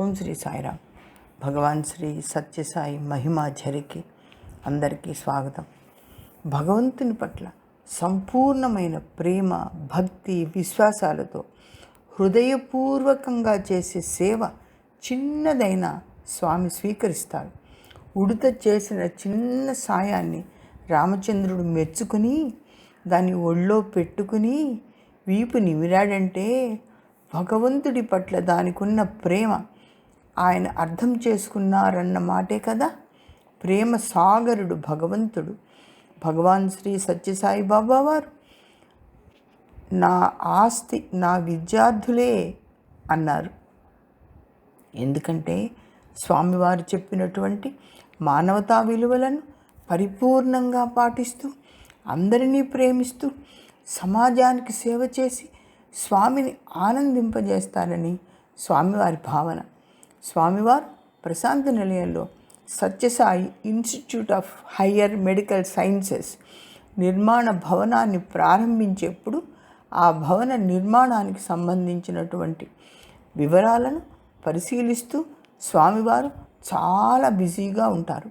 ఓం శ్రీ సాయిరామ్. భగవాన్ శ్రీ సత్యసాయి మహిమాచరికి అందరికీ స్వాగతం. భగవంతుని పట్ల సంపూర్ణమైన ప్రేమ భక్తి విశ్వాసాలతో హృదయపూర్వకంగా చేసే సేవ చిన్నదైన స్వామి స్వీకరిస్తారు ఉడత చేసిన చిన్న సాయాన్ని రామచంద్రుడు మెచ్చుకుని దాన్ని ఒళ్ళో పెట్టుకుని వీపు నిమిరాడంటే భగవంతుడి పట్ల దానికున్న ప్రేమ ఆయన అర్థం చేసుకున్నారన్న మాటే కదా. ప్రేమ సాగరుడు భగవంతుడు. భగవాన్ శ్రీ సత్యసాయి బాబా వారు. నా ఆస్తి నా విద్యార్థులే అన్నారు. ఎందుకంటే స్వామివారు చెప్పినటువంటి మానవతా విలువలను పరిపూర్ణంగా పాటిస్తూ అందరినీ ప్రేమిస్తూ సమాజానికి సేవ చేసి స్వామిని ఆనందింపజేస్తారని స్వామివారి భావన. స్వామివారు ప్రశాంత నిలయంలో Sathya Sai institute of higher medical sciences నిర్మాణ భవనాన్ని ప్రారంభించేప్పుడు ఆ భవన నిర్మాణానికి సంబంధించినటువంటి వివరాలను పరిశీలిస్తూ స్వామివారు చాలా బిజీగా ఉంటారు.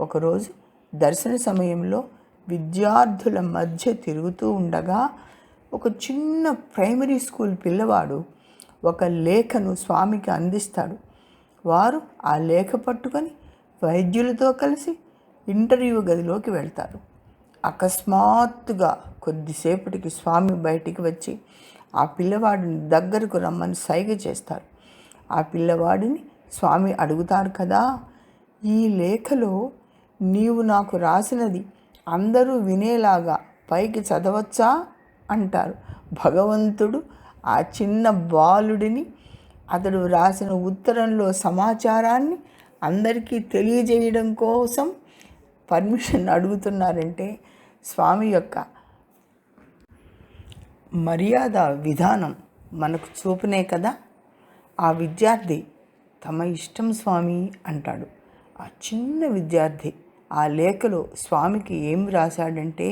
ఒకరోజు దర్శన సమయంలో విద్యార్థుల మధ్య తిరుగుతూ ఉండగా ఒక చిన్న ప్రైమరీ స్కూల్ పిల్లవాడు ఒక లేఖను స్వామికి అందిస్తాడు. వారు ఆ లేఖ పట్టుకొని వైద్యులతో కలిసి ఇంటర్వ్యూ గదిలోకి వెళ్తారు. అకస్మాత్తుగా కొద్దిసేపటికి స్వామి బయటికి వచ్చి ఆ పిల్లవాడిని దగ్గరకు రమ్మని సైగ చేస్తారు. ఆ పిల్లవాడిని స్వామి అడుగుతారు కదా ఈ లేఖలో నీవు నాకు రాసినది అందరూ వినేలాగా పైకి చదవచ్చా? అంటారు. భగవంతుడు ఆ చిన్న బాలుడిని అతడు రాసిన ఉత్తరంలో సమాచారాన్ని అందరికీ తెలియజేయడం కోసం పర్మిషన్ అడుగుతున్నారంటే స్వామి యొక్క మర్యాద విధానం మనకు చూపునే కదా? ఆ విద్యార్థి తమ ఇష్టం స్వామి అంటాడు. ఆ చిన్న విద్యార్థి ఆ లేఖలో స్వామికి ఏం రాశాడంటే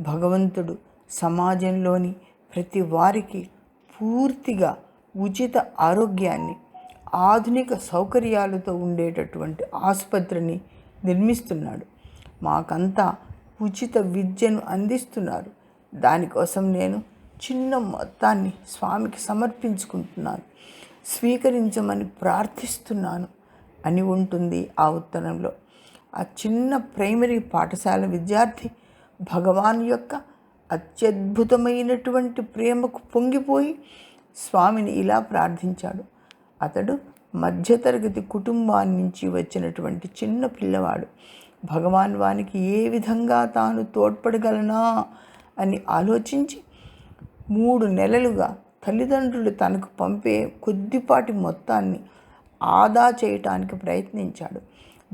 భగవంతుడు సమాజంలోని ప్రతి వారికి పూర్తిగా ఉచిత ఆరోగ్యాన్ని ఆధునిక సౌకర్యాలతో ఉండేటటువంటి ఆసుపత్రిని నిర్మిస్తున్నాడు. మాకంతా ఉచిత విద్యను అందిస్తున్నారు. దానికోసం నేను చిన్న మొత్తాన్ని స్వామికి సమర్పించుకుంటున్నాను. స్వీకరించమని ప్రార్థిస్తున్నాను అని ఉంటుంది ఆ ఉత్తరంలో. ఆ చిన్న ప్రైమరీ పాఠశాల విద్యార్థి భగవాన్ యొక్క అత్యద్భుతమైనటువంటి ప్రేమకు పొంగిపోయి స్వామిని ఇలా ప్రార్థించాడు. అతడు మధ్యతరగతి కుటుంబాన్ని నుంచి వచ్చినటువంటి చిన్న పిల్లవాడు. భగవాన్ వానికి ఏ విధంగా తాను తోడ్పడగలనా అని ఆలోచించి మూడు నెలలుగా తల్లిదండ్రులు తనకు పంపే కొద్దిపాటి మొత్తాన్ని ఆదా చేయటానికి ప్రయత్నించాడు.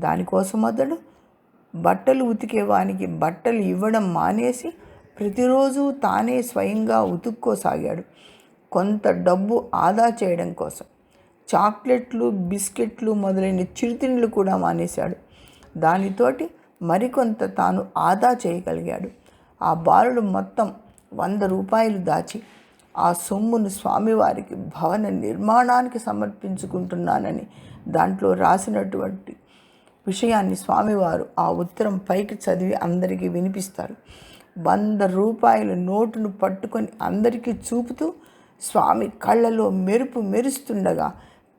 దానికోసం అతడు బట్టలు ఉతికే వానికి బట్టలు ఇవ్వడం మానేసి ప్రతిరోజు తానే స్వయంగా ఉతుక్కోసాగాడు. కొంత డబ్బు ఆదా చేయడం కోసం. చాక్లెట్లు బిస్కెట్లు మొదలైన చిరుతిండ్లు కూడా మానేశాడు. దానితోటి మరికొంత తాను ఆదా చేయగలిగాడు. ఆ బాలుడు మొత్తం వంద రూపాయలు దాచి ఆ సొమ్మును స్వామివారికి భవన నిర్మాణానికి సమర్పించుకుంటున్నానని దాంట్లో రాసినటువంటి విషయాన్ని స్వామివారు ఆ ఉత్తరం పైకి చదివి అందరికీ వినిపిస్తారు. వంద రూపాయల నోటును పట్టుకొని అందరికీ చూపుతూ స్వామి కళ్ళలో మెరుపు మెరుస్తుండగా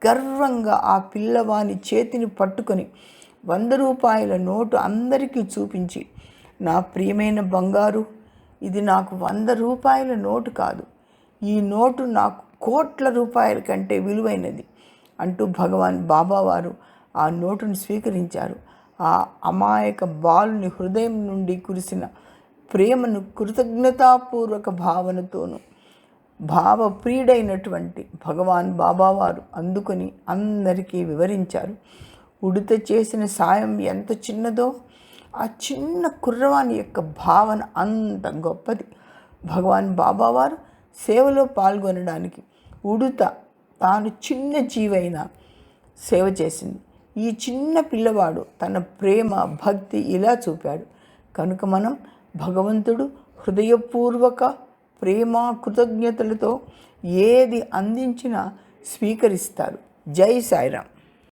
గర్వంగా ఆ పిల్లవాని చేతిని పట్టుకొని వంద రూపాయల నోటు అందరికీ చూపించి నా ప్రియమైన బంగారు ఇది నాకు వంద రూపాయల నోటు కాదు. ఈ నోటు నాకు కోట్ల రూపాయల కంటే విలువైనది అంటూ భగవాన్ బాబావారు ఆ నోటును స్వీకరించారు. ఆ అమాయక బాలుని హృదయం నుండి కురిసిన ప్రేమను కృతజ్ఞతాపూర్వక భావనతోనూ భావప్రియుడైనటువంటి భగవాన్ బాబావారు అందుకొని అందరికీ వివరించారు. ఉడత చేసిన సాయం ఎంత చిన్నదో ఆ చిన్న కుర్రవాని యొక్క భావన అంత గొప్పది. భగవాన్ బాబావారు సేవలో పాల్గొనడానికి ఉడుత తాను చిన్న జీవైన సేవ చేసింది. ఈ చిన్న పిల్లవాడు తన ప్రేమ భక్తి ఇలా చూపాడు. కనుక మనం భగవంతుడు హృదయపూర్వక ప్రేమ కృతజ్ఞతలతో ఏది అందించినా స్వీకరిస్తారు. జై సాయిరామ్.